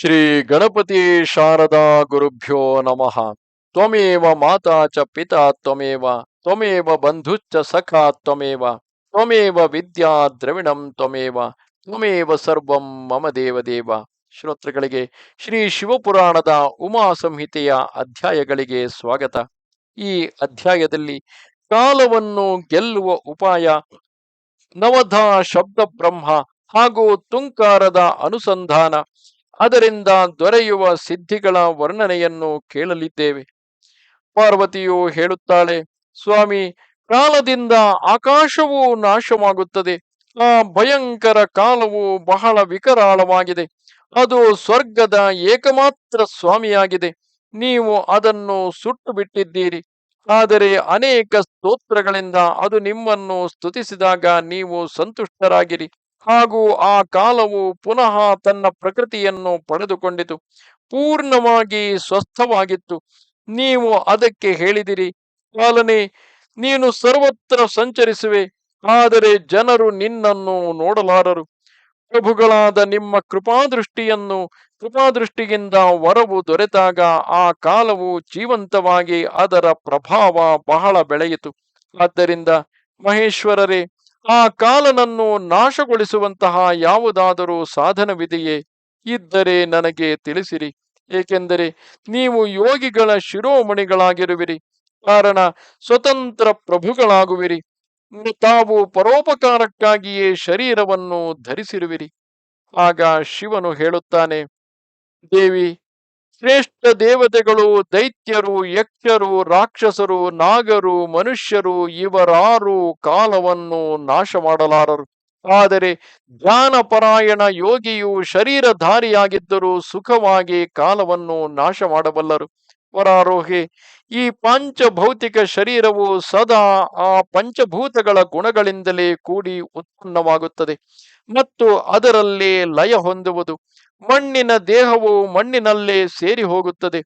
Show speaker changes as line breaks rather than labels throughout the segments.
ಶ್ರೀ ಗಣಪತಿ ಶಾರದಾ ಗುರುಭ್ಯೋ ನಮಃ. ತ್ವಮೇವ ಮಾತಾ ಚ ಪಿತಾ ತ್ವಮೇವ ತ್ವಮೇವ ಬಂಧುಚ್ಚ ಸಖಾ ತ್ವಮೇವ ತ್ವಮೇವ ವಿದ್ಯಾ ದ್ರವಿಣಂ ತ್ವಮೇವ ತ್ವಮೇವ ಸರ್ವಂ ಮಮ ದೇವದೇವ. ಶ್ರೋತೃಗಳಿಗೆ ಶ್ರೀ ಶಿವಪುರಾಣದ ಉಮಾ ಸಂಹಿತೆಯ ಅಧ್ಯಾಯಗಳಿಗೆ ಸ್ವಾಗತ. ಈ ಅಧ್ಯಾಯದಲ್ಲಿ ಕಾಲವನ್ನು ಗೆಲ್ಲುವ ಉಪಾಯ, ನವಧ ಶಬ್ದ ಬ್ರಹ್ಮ ಹಾಗೂ ತುಂಕಾರದ ಅನುಸಂಧಾನ ಅದರಿಂದ ದೊರೆಯುವ ಸಿದ್ಧಿಗಳ ವರ್ಣನೆಯನ್ನು ಕೇಳಲಿದ್ದೇವೆ. ಪಾರ್ವತಿಯು ಹೇಳುತ್ತಾಳೆ, ಸ್ವಾಮಿ, ಕಾಲದಿಂದ ಆಕಾಶವೂ ನಾಶವಾಗುತ್ತದೆ. ಆ ಭಯಂಕರ ಕಾಲವು ಬಹಳ ವಿಕರಾಳವಾಗಿದೆ. ಅದು ಸ್ವರ್ಗದ ಏಕಮಾತ್ರ ಸ್ವಾಮಿಯಾಗಿದೆ. ನೀವು ಅದನ್ನು ಸುಟ್ಟು ಬಿಟ್ಟಿದ್ದೀರಿ ಆದರೆ ಅನೇಕ ಸ್ತೋತ್ರಗಳಿಂದ ಅದು ನಿಮ್ಮನ್ನು ಸ್ತುತಿಸಿದಾಗ ನೀವು ಸಂತುಷ್ಟರಾಗಿರಿ. ಹಾಗೂ ಆ ಕಾಲವು ಪುನಃ ತನ್ನ ಪ್ರಕೃತಿಯನ್ನು ಪಡೆದುಕೊಂಡಿತು. ಪೂರ್ಣವಾಗಿ ಸ್ವಸ್ಥವಾಗಿತ್ತು. ನೀವು ಅದಕ್ಕೆ ಹೇಳಿದಿರಿ ಕಾಲನೆ ನೀನು ಸರ್ವತ್ರ ಸಂಚರಿಸುವೆ, ಆದರೆ ಜನರು ನಿನ್ನನ್ನು ನೋಡಲಾರರು. ಪ್ರಭುಗಳಾದ ನಿಮ್ಮ ಕೃಪಾದೃಷ್ಟಿಯನ್ನು, ಕೃಪಾದೃಷ್ಟಿಯಿಂದ ವರವು ದೊರೆತಾಗ ಆ ಕಾಲವು ಜೀವಂತವಾಗಿ ಅದರ ಪ್ರಭಾವ ಬಹಳ ಬೆಳೆಯಿತು. ಆದ್ದರಿಂದ ಮಹೇಶ್ವರರೇ ಆ ಕಾಲನನ್ನು ನಾಶಗೊಳಿಸುವಂತಹ ಯಾವುದಾದರೂ ಸಾಧನವಿದೆಯೇ? ಇದ್ದರೆ ನನಗೆ ತಿಳಿಸಿರಿ. ಏಕೆಂದರೆ ನೀವು ಯೋಗಿಗಳ ಶಿರೋಮಣಿಗಳಾಗಿರುವಿರಿ. ಕಾರಣ, ಸ್ವತಂತ್ರ ಪ್ರಭುಗಳಾಗುವಿರಿ. ತಾವು ಪರೋಪಕಾರಕ್ಕಾಗಿಯೇ ಶರೀರವನ್ನು ಧರಿಸಿರುವಿರಿ. ಆಗ ಶಿವನು ಹೇಳುತ್ತಾನೆ, ದೇವಿ ಶ್ರೇಷ್ಠ ದೇವತೆಗಳು, ದೈತ್ಯರು, ಯಕ್ಷರು, ರಾಕ್ಷಸರು, ನಾಗರು, ಮನುಷ್ಯರು ಇವರಾರು ಕಾಲವನ್ನು ನಾಶ ಮಾಡಲಾರರು ಆದರೆ ಜ್ಞಾನಪರಾಯಣ ಯೋಗಿಯು ಶರೀರಧಾರಿಯಾಗಿದ್ದರೂ ಸುಖವಾಗಿ ಕಾಲವನ್ನು ನಾಶ ಮಾಡಬಲ್ಲರು ಪರಾರೋಹಿ ಈ ಪಂಚಭೌತಿಕ ಶರೀರವು ಸದಾ ಆ ಪಂಚಭೂತಗಳ ಗುಣಗಳಿಂದಲೇ ಕೂಡಿ ಉತ್ಪನ್ನವಾಗುತ್ತದೆ ಮತ್ತು ಅದರಲ್ಲಿ ಲಯ ಹೊಂದುವುದು. ಮಣ್ಣಿನ ದೇಹವು ಮಣ್ಣಿನಲ್ಲೇ ಸೇರಿ ಹೋಗುತ್ತದೆ.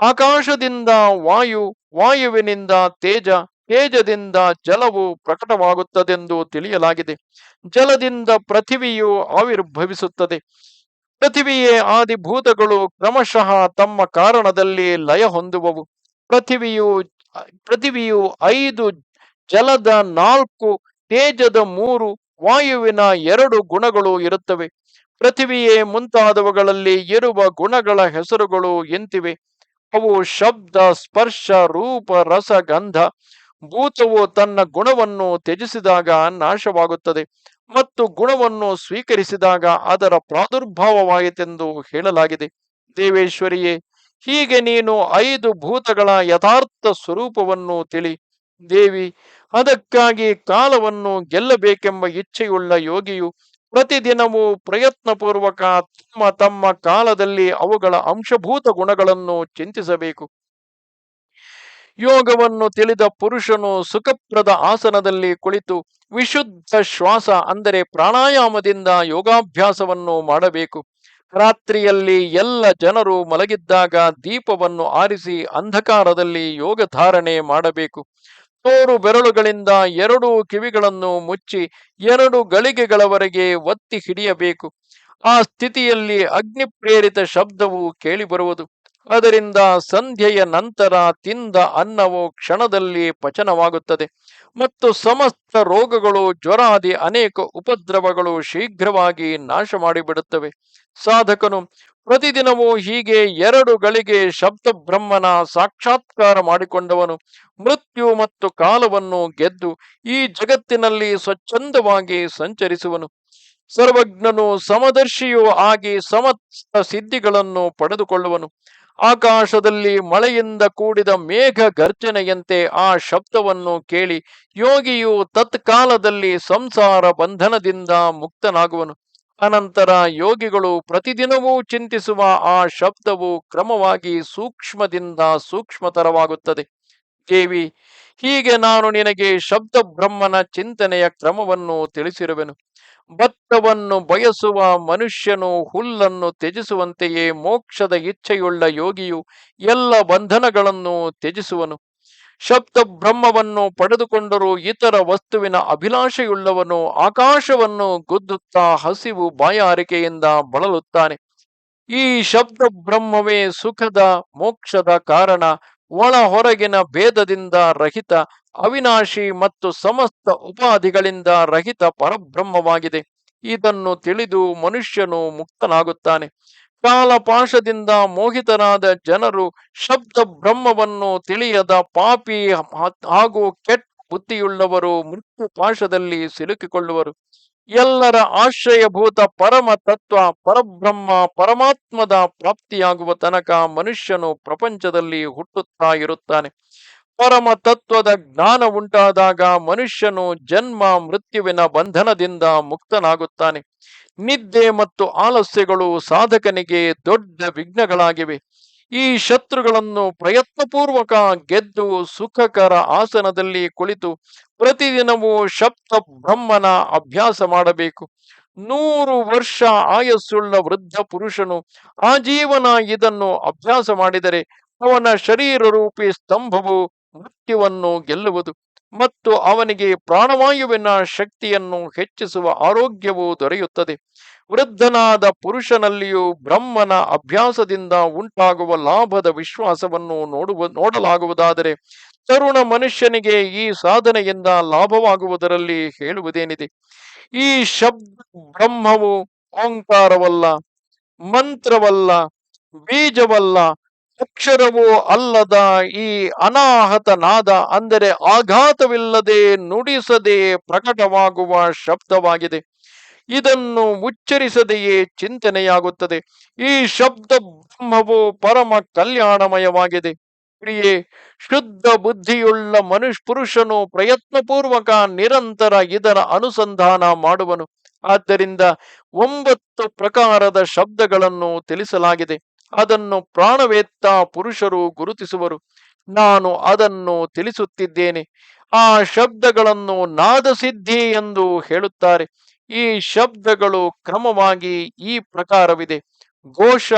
ಆಕಾಶದಿಂದ ವಾಯು, ವಾಯುವಿನಿಂದ ತೇಜ, ತೇಜದಿಂದ ಜಲವು ಪ್ರಕಟವಾಗುತ್ತದೆಂದು ತಿಳಿಯಲಾಗಿದೆ. ಜಲದಿಂದ ಪೃಥಿವಿಯು ಆವಿರ್ಭವಿಸುತ್ತದೆ. ಪೃಥಿವಿಯೇ ಆದಿಭೂತಗಳು ಕ್ರಮಶಃ ತಮ್ಮ ಕಾರಣದಲ್ಲಿ ಲಯ ಹೊಂದುವವು. ಪೃಥಿವಿಯು ಪೃಥಿವಿಯು ಐದು ಜಲದ ನಾಲ್ಕು, ತೇಜದ ಮೂರು, ವಾಯುವಿನ ಎರಡು ಗುಣಗಳು ಇರುತ್ತವೆ. ಪೃಥಿವಿಯೇ ಮುಂತಾದವುಗಳಲ್ಲಿ ಇರುವ ಗುಣಗಳ ಹೆಸರುಗಳು ಎಂತಿವೆ? ಅವು ಶಬ್ದ, ಸ್ಪರ್ಶ, ರೂಪ, ರಸ, ಗಂಧ. ಭೂತವು ತನ್ನ ಗುಣವನ್ನು ತ್ಯಜಿಸಿದಾಗ ನಾಶವಾಗುತ್ತದೆ ಮತ್ತು ಗುಣವನ್ನು ಸ್ವೀಕರಿಸಿದಾಗ ಅದರ ಪ್ರಾದುರ್ಭಾವವಾಯಿತೆಂದು ಹೇಳಲಾಗಿದೆ. ದೇವೇಶ್ವರಿಯೇ, ಹೀಗೆ ನೀನು ಐದು ಭೂತಗಳ ಯಥಾರ್ಥ ಸ್ವರೂಪವನ್ನು ತಿಳಿ. ದೇವಿ, ಅದಕ್ಕಾಗಿ ಕಾಲವನ್ನು ಗೆಲ್ಲಬೇಕೆಂಬ ಇಚ್ಛೆಯುಳ್ಳ ಯೋಗಿಯು ಪ್ರತಿದಿನವೂ ಪ್ರಯತ್ನಪೂರ್ವಕ ತಮ್ಮ ತಮ್ಮ ಕಾಲದಲ್ಲಿ ಅವುಗಳ ಅಂಶಭೂತ ಗುಣಗಳನ್ನು ಚಿಂತಿಸಬೇಕು. ಯೋಗವನ್ನು ತಿಳಿದ ಪುರುಷನು ಸುಖಪ್ರದ ಆಸನದಲ್ಲಿ ಕುಳಿತು ವಿಶುದ್ಧ ಶ್ವಾಸ ಅಂದರೆ ಪ್ರಾಣಾಯಾಮದಿಂದ ಯೋಗಾಭ್ಯಾಸವನ್ನು ಮಾಡಬೇಕು. ರಾತ್ರಿಯಲ್ಲಿ ಎಲ್ಲ ಜನರು ಮಲಗಿದ್ದಾಗ ದೀಪವನ್ನು ಆರಿಸಿ ಅಂಧಕಾರದಲ್ಲಿ ಯೋಗ ಧಾರಣೆ ಮಾಡಬೇಕು. ತೋರು ಬೆರಳುಗಳಿಂದ ಎರಡು ಕಿವಿಗಳನ್ನು ಮುಚ್ಚಿ ಎರಡು ಗಳಿಗೆಗಳವರೆಗೆ ಒತ್ತಿ ಹಿಡಿಯಬೇಕು. ಆ ಸ್ಥಿತಿಯಲ್ಲಿ ಅಗ್ನಿ ಪ್ರೇರಿತ ಶಬ್ದವು ಕೇಳಿಬರುವುದು. ಅದರಿಂದ ಸಂಧ್ಯೆಯ ನಂತರ ತಿಂದ ಅನ್ನವು ಕ್ಷಣದಲ್ಲಿ ಪಚನವಾಗುತ್ತದೆ. ಮತ್ತು ಸಮಸ್ತ ರೋಗಗಳು, ಜ್ವರಾದಿ ಅನೇಕ ಉಪದ್ರವಗಳು ಶೀಘ್ರವಾಗಿ ನಾಶ ಮಾಡಿಬಿಡುತ್ತವೆ ಸಾಧಕನು ಪ್ರತಿದಿನವೂ ಹೀಗೆ ಎರಡು ಗಳಿಗೆ ಶಬ್ದ ಬ್ರಹ್ಮನ ಸಾಕ್ಷಾತ್ಕಾರ ಮಾಡಿಕೊಂಡವನು. ಮೃತ್ಯು ಮತ್ತು ಕಾಲವನ್ನು ಗೆದ್ದು ಈ ಜಗತ್ತಿನಲ್ಲಿ ಸ್ವಚ್ಛಂದವಾಗಿ ಸಂಚರಿಸುವನು. ಸರ್ವಜ್ಞನು ಸಮದರ್ಶಿಯೂ ಆಗಿ ಸಮಸ್ತ ಸಿದ್ಧಿಗಳನ್ನು ಪಡೆದುಕೊಳ್ಳುವನು. ಆಕಾಶದಲ್ಲಿ ಮಳೆಯಿಂದ ಕೂಡಿದ ಮೇಘ ಗರ್ಜನೆಯಂತೆ ಆ ಶಬ್ದವನ್ನು ಕೇಳಿ ಯೋಗಿಯು ತತ್ಕಾಲದಲ್ಲಿ ಸಂಸಾರ ಬಂಧನದಿಂದ ಮುಕ್ತನಾಗುವನು. ಅನಂತರ ಯೋಗಿಗಳು ಪ್ರತಿದಿನವೂ ಚಿಂತಿಸುವ ಆ ಶಬ್ದವು ಕ್ರಮವಾಗಿ ಸೂಕ್ಷ್ಮದಿಂದ ಸೂಕ್ಷ್ಮತರವಾಗುತ್ತದೆ. ದೇವಿ, ಹೀಗೆ ನಾನು ನಿನಗೆ ಶಬ್ದ ಬ್ರಹ್ಮನ ಚಿಂತನೆಯ ಕ್ರಮವನ್ನು ತಿಳಿಸಿರುವೆನು. ಭತ್ತವನ್ನು ಬಯಸುವ ಮನುಷ್ಯನು ಹುಲ್ಲನ್ನು ತ್ಯಜಿಸುವಂತೆಯೇ ಮೋಕ್ಷದ ಇಚ್ಛೆಯುಳ್ಳ ಯೋಗಿಯು ಎಲ್ಲ ಬಂಧನಗಳನ್ನು ತ್ಯಜಿಸುವನು. ಶಬ್ದ ಬ್ರಹ್ಮವನ್ನು ಪಡೆದುಕೊಂಡರೂ ಇತರ ವಸ್ತುವಿನ ಅಭಿಲಾಷೆಯುಳ್ಳವನು ಆಕಾಶವನ್ನು ಗುದ್ದುತ್ತಾ ಹಸಿವು ಬಾಯಾರಿಕೆಯಿಂದ ಬಳಲುತ್ತಾನೆ. ಈ ಶಬ್ದ ಬ್ರಹ್ಮವೇ ಸುಖದ ಮೋಕ್ಷದ ಕಾರಣ ಒಳ ಹೊರಗಿನ ಭೇದದಿಂದ ರಹಿತ, ಅವಿನಾಶಿ ಮತ್ತು ಸಮಸ್ತ ಉಪಾಧಿಗಳಿಂದ ರಹಿತ ಪರಬ್ರಹ್ಮವಾಗಿದೆ. ಇದನ್ನು ತಿಳಿದು ಮನುಷ್ಯನು ಮುಕ್ತನಾಗುತ್ತಾನೆ. ಕಾಲಪಾಶದಿಂದ ಮೋಹಿತರಾದ ಜನರು ಶಬ್ದ ಬ್ರಹ್ಮವನ್ನು ತಿಳಿಯದ ಪಾಪಿ ಹಾಗೂ ಕೆಟ್ಟ ಬುದ್ಧಿಯುಳ್ಳವರು ಮೃತ್ಯು ಪಾಶದಲ್ಲಿ ಸಿಲುಕಿಕೊಳ್ಳುವರು. ಎಲ್ಲರ ಆಶ್ರಯಭೂತ ಪರಮ ತತ್ವ ಪರಬ್ರಹ್ಮ ಪರಮಾತ್ಮದ ಪ್ರಾಪ್ತಿಯಾಗುವ ತನಕ ಮನುಷ್ಯನು ಪ್ರಪಂಚದಲ್ಲಿ ಹುಟ್ಟುತ್ತಾ ಇರುತ್ತಾನೆ. ಪರಮ ತತ್ವದ ಜ್ಞಾನ ಉಂಟಾದಾಗ ಮನುಷ್ಯನು ಜನ್ಮ ಮೃತ್ಯುವಿನ ಬಂಧನದಿಂದ ಮುಕ್ತನಾಗುತ್ತಾನೆ. ನಿದ್ದೆ ಮತ್ತು ಆಲಸ್ಯಗಳು ಸಾಧಕನಿಗೆ ದೊಡ್ಡ ವಿಘ್ನಗಳಾಗಿವೆ. ಈ ಶತ್ರುಗಳನ್ನು ಪ್ರಯತ್ನಪೂರ್ವಕ ಗೆದ್ದು ಸುಖಕರ ಆಸನದಲ್ಲಿ ಕುಳಿತು ಪ್ರತಿದಿನವೂ ಶಪ್ತ ಬ್ರಹ್ಮನ ಅಭ್ಯಾಸ ಮಾಡಬೇಕು. ನೂರು ವರ್ಷ ಆಯಸ್ಸುಳ್ಳ ವೃದ್ಧ ಪುರುಷನು ಆಜೀವನ ಇದನ್ನು ಅಭ್ಯಾಸ ಮಾಡಿದರೆ ಅವನ ಶರೀರ ರೂಪಿ ಸ್ತಂಭವು ಮೃತ್ಯುವನ್ನು ಗೆಲ್ಲುವುದು ಮತ್ತು ಅವನಿಗೆ ಪ್ರಾಣವಾಯುವಿನ ಶಕ್ತಿಯನ್ನು ಹೆಚ್ಚಿಸುವ ಆರೋಗ್ಯವು ದೊರೆಯುತ್ತದೆ. ವೃದ್ಧನಾದ ಪುರುಷನಲ್ಲಿಯೂ ಬ್ರಹ್ಮನ ಅಭ್ಯಾಸದಿಂದ ಉಂಟಾಗುವ ಲಾಭದ ವಿಶ್ವಾಸವನ್ನು ನೋಡುವ, ನೋಡಲಾಗುವುದಾದರೆ ತರುಣ ಮನುಷ್ಯನಿಗೆ ಈ ಸಾಧನೆಯಿಂದ ಲಾಭವಾಗುವುದರಲ್ಲಿ ಹೇಳುವುದೇನಿದೆ? ಈ ಶಬ್ದ ಬ್ರಹ್ಮವು ಓಂಕಾರವಲ್ಲ, ಮಂತ್ರವಲ್ಲ, ಬೀಜವಲ್ಲ ಅಕ್ಷರವೂ ಅಲ್ಲದ ಈ ಅನಾಹತ ನಾದ ಅಂದರೆ ಆಘಾತವಿಲ್ಲದೆ ನುಡಿಸದೆ ಪ್ರಕಟವಾಗುವ ಶಬ್ದವಾಗಿದೆ. ಇದನ್ನು ಉಚ್ಚರಿಸದೆಯೇ ಚಿಂತನೆಯಾಗುತ್ತದೆ. ಈ ಶಬ್ದ ಬ್ರಹ್ಮವು ಪರಮ ಕಲ್ಯಾಣಮಯವಾಗಿದೆ. ಪ್ರಿಯೇ, ಶುದ್ಧ ಬುದ್ಧಿಯುಳ್ಳ ಮನುಷ್ಯ ಪುರುಷನು ಪ್ರಯತ್ನಪೂರ್ವಕ ನಿರಂತರ ಇದರ ಅನುಸಂಧಾನ ಮಾಡುವನು. ಆದ್ದರಿಂದ ಒಂಬತ್ತು ಪ್ರಕಾರದ ಶಬ್ದಗಳನ್ನು ತಿಳಿಸಲಾಗಿದೆ. ಅದನ್ನು ಪ್ರಾಣವೇತ್ತ ಪುರುಷರು ಗುರುತಿಸುವರು. ನಾನು ಅದನ್ನು ತಿಳಿಸುತ್ತಿದ್ದೇನೆ. ಆ ಶಬ್ದಗಳನ್ನು ನಾದಸಿದ್ಧಿ ಎಂದು ಹೇಳುತ್ತಾರೆ. ಈ ಶಬ್ದಗಳು ಕ್ರಮವಾಗಿ ಈ ಪ್ರಕಾರವಿದೆ. ಘೋಷ,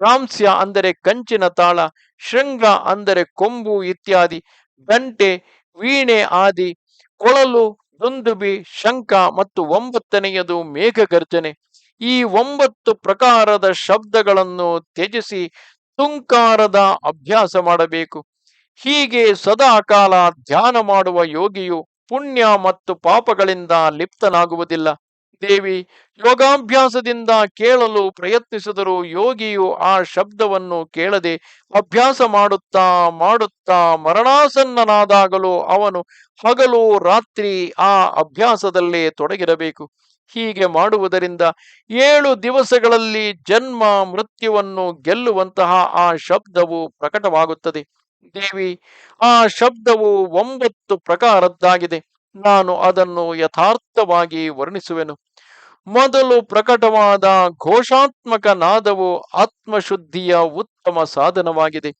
ಪ್ರಾಂಸ್ಯ ಅಂದರೆ ಕಂಚಿನ ತಾಳ, ಶೃಂಗ ಅಂದರೆ ಕೊಂಬು ಇತ್ಯಾದಿ, ಗಂಟೆ, ವೀಣೆ ಆದಿ, ಕೊಳಲು, ದುಂದುಬಿ, ಶಂಖ ಮತ್ತು ಒಂಬತ್ತನೆಯದು ಮೇಘಗರ್ಜನೆ. ಈ ಒಂಬತ್ತು ಪ್ರಕಾರದ ಶಬ್ದಗಳನ್ನು ತ್ಯಜಿಸಿ ತುಂಕಾರದ ಅಭ್ಯಾಸ ಮಾಡಬೇಕು. ಹೀಗೆ ಸದಾ ಕಾಲ ಧ್ಯಾನ ಮಾಡುವ ಯೋಗಿಯು ಪುಣ್ಯ ಮತ್ತು ಪಾಪಗಳಿಂದ ಲಿಪ್ತನಾಗುವುದಿಲ್ಲ. ದೇವಿ, ಯೋಗಾಭ್ಯಾಸದಿಂದ ಕೇಳಲು ಪ್ರಯತ್ನಿಸಿದರೂ ಯೋಗಿಯು ಆ ಶಬ್ದವನ್ನು ಕೇಳದೆ ಅಭ್ಯಾಸ ಮಾಡುತ್ತಾ ಮಾಡುತ್ತಾ ಮರಣಾಸನ್ನನಾದಾಗಲೂ ಅವನು ಹಗಲು ರಾತ್ರಿ ಆ ಅಭ್ಯಾಸದಲ್ಲೇ ತೊಡಗಿರಬೇಕು. ಹೀಗೆ ಮಾಡುವುದರಿಂದ ಏಳು ದಿವಸಗಳಲ್ಲಿ ಜನ್ಮ ಮೃತ್ಯುವನ್ನು ಗೆಲ್ಲುವಂತಹ ಆ ಶಬ್ದವು ಪ್ರಕಟವಾಗುತ್ತದೆ. ದೇವಿ, ಆ ಶಬ್ದವು ಒಂಬತ್ತು ಪ್ರಕಾರದ್ದಾಗಿದೆ. ನಾನು ಅದನ್ನು ಯಥಾರ್ಥವಾಗಿ ವರ್ಣಿಸುವೆನು. ಮೊದಲು ಪ್ರಕಟವಾದ ಘೋಷಾತ್ಮಕ ನಾದವು ಆತ್ಮಶುದ್ಧಿಯ ಉತ್ತಮ ಸಾಧನವಾಗಿದೆ.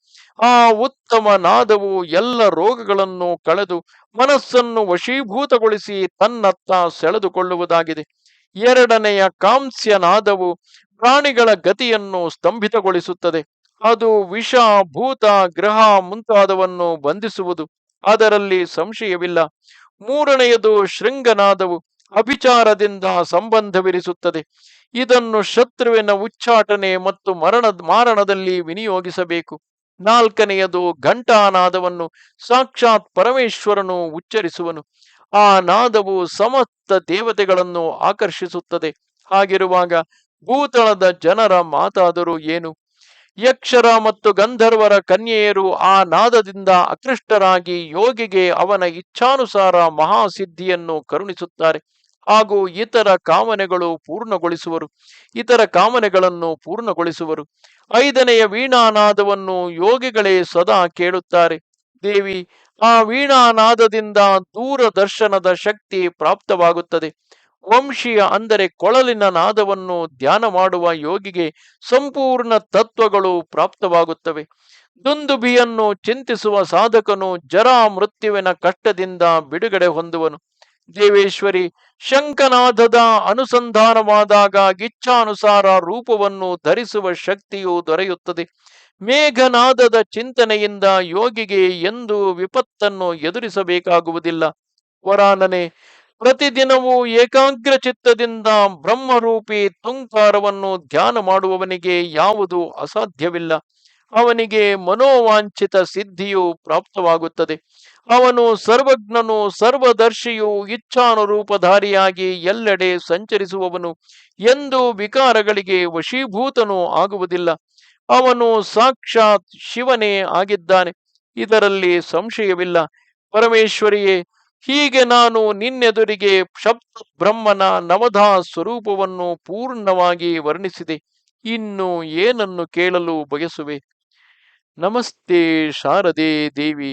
ಆ ಉತ್ತಮ ನಾದವು ಎಲ್ಲ ರೋಗಗಳನ್ನು ಕಳೆದು ಮನಸ್ಸನ್ನು ವಶೀಭೂತಗೊಳಿಸಿ ತನ್ನತ್ತ ಸೆಳೆದುಕೊಳ್ಳುವುದಾಗಿದೆ. ಎರಡನೆಯ ಕಾಂಸ್ಯ ನಾದವು ಪ್ರಾಣಿಗಳ ಗತಿಯನ್ನು ಸ್ತಂಭಿತಗೊಳಿಸುತ್ತದೆ. ಅದು ವಿಷ, ಭೂತ, ಗ್ರಹ ಮುಂತಾದವನ್ನು ಬಂಧಿಸುವುದು. ಅದರಲ್ಲಿ ಸಂಶಯವಿಲ್ಲ. ಮೂರನೆಯದು ಶೃಂಗನಾದವು. ಅಭಿಚಾರದಿಂದ ಸಂಬಂಧವಿರಿಸುತ್ತದೆ. ಇದನ್ನು ಶತ್ರುವಿನ ಉಚ್ಚಾಟನೆ ಮತ್ತು ಮರಣ, ಮಾರಣದಲ್ಲಿ ವಿನಿಯೋಗಿಸಬೇಕು. ನಾಲ್ಕನೆಯದು ಘಂಟಾನಾದವನ್ನು, ಸಾಕ್ಷಾತ್ ಪರಮೇಶ್ವರನು ಉಚ್ಚರಿಸುವನು. ಆ ನಾದವು ಸಮಸ್ತ ದೇವತೆಗಳನ್ನು ಆಕರ್ಷಿಸುತ್ತದೆ. ಹಾಗಿರುವಾಗ ಭೂತಳದ ಜನರ ಮಾತಾದರೂ ಏನು? ಯಕ್ಷರ ಮತ್ತು ಗಂಧರ್ವರ ಕನ್ಯೆಯರು ಆ ನಾದದಿಂದ ಅಕೃಷ್ಟರಾಗಿ ಯೋಗಿಗೆ ಅವನ ಇಚ್ಛಾನುಸಾರ ಮಹಾಸಿದ್ಧಿಯನ್ನು ಕರುಣಿಸುತ್ತಾರೆ. ಹಾಗೂ ಇತರ ಕಾಮನೆಗಳು ಪೂರ್ಣಗೊಳಿಸುವರು. ಇತರ ಕಾಮನೆಗಳನ್ನು ಪೂರ್ಣಗೊಳಿಸುವರು. ಐದನೆಯ ವೀಣಾನಾದವನ್ನು ಯೋಗಿಗಳೇ ಸದಾ ಕೇಳುತ್ತಾರೆ. ದೇವಿ, ಆ ವೀಣಾನಾದದಿಂದ ದೂರದರ್ಶನದ ಶಕ್ತಿ ಪ್ರಾಪ್ತವಾಗುತ್ತದೆ. ವಂಶೀಯ ಅಂದರೆ ಕೊಳಲಿನ ನಾದವನ್ನು ಧ್ಯಾನ ಮಾಡುವ ಯೋಗಿಗೆ ಸಂಪೂರ್ಣ ತತ್ವಗಳು ಪ್ರಾಪ್ತವಾಗುತ್ತವೆ. ದುಂದುಬಿಯನ್ನು ಚಿಂತಿಸುವ ಸಾಧಕನು ಜರಾ ಮೃತ್ಯುವಿನ ಕಷ್ಟದಿಂದ ಬಿಡುಗಡೆ ಹೊಂದುವನು. ದೇವೇಶ್ವರಿ ಶಂಕನಾದದ ಅನುಸಂಧಾನವಾದಾಗ ಇಚ್ಛಾನುಸಾರ ರೂಪವನ್ನು ಧರಿಸುವ ಶಕ್ತಿಯು ದೊರೆಯುತ್ತದೆ. ಮೇಘನಾದದ ಚಿಂತನೆಯಿಂದ ಯೋಗಿಗೆ ಎಂದು ವಿಪತ್ತನ್ನು ಎದುರಿಸಬೇಕಾಗುವುದಿಲ್ಲ. ವರಾನನೆ ಪ್ರತಿದಿನವೂ ಏಕಾಗ್ರ ಚಿತ್ತದಿಂದ ಬ್ರಹ್ಮರೂಪಿ ತುಂಕಾರವನ್ನು ಧ್ಯಾನ ಮಾಡುವವನಿಗೆ ಯಾವುದು ಅಸಾಧ್ಯವಿಲ್ಲ. ಅವನಿಗೆ ಮನೋವಾಂಛಿತ ಸಿದ್ಧಿಯು ಪ್ರಾಪ್ತವಾಗುತ್ತದೆ. ಅವನು ಸರ್ವಜ್ಞನು, ಸರ್ವದರ್ಶಿಯು, ಇಚ್ಛಾನುರೂಪಧಾರಿಯಾಗಿ ಎಲ್ಲೆಡೆ ಸಂಚರಿಸುವವನು ಎಂದು ವಿಕಾರಗಳಿಗೆ ವಶೀಭೂತನೂ ಆಗುವುದಿಲ್ಲ. ಅವನು ಸಾಕ್ಷಾತ್ ಶಿವನೇ ಆಗಿದ್ದಾನೆ, ಇದರಲ್ಲಿ ಸಂಶಯವಿಲ್ಲ. ಪರಮೇಶ್ವರಿಯೇ, ಹೀಗೆ ನಾನು ನಿನ್ನೆದುರಿಗೆ ಶಬ್ದ ಬ್ರಹ್ಮನ ನವಧಾ ಸ್ವರೂಪವನ್ನು ಪೂರ್ಣವಾಗಿ ವರ್ಣಿಸಿದೆ, ಇನ್ನು ಏನನ್ನು ಕೇಳಲು ಬಯಸುವೆ? ನಮಸ್ತೆ ಶಾರದೆ ದೇವಿ.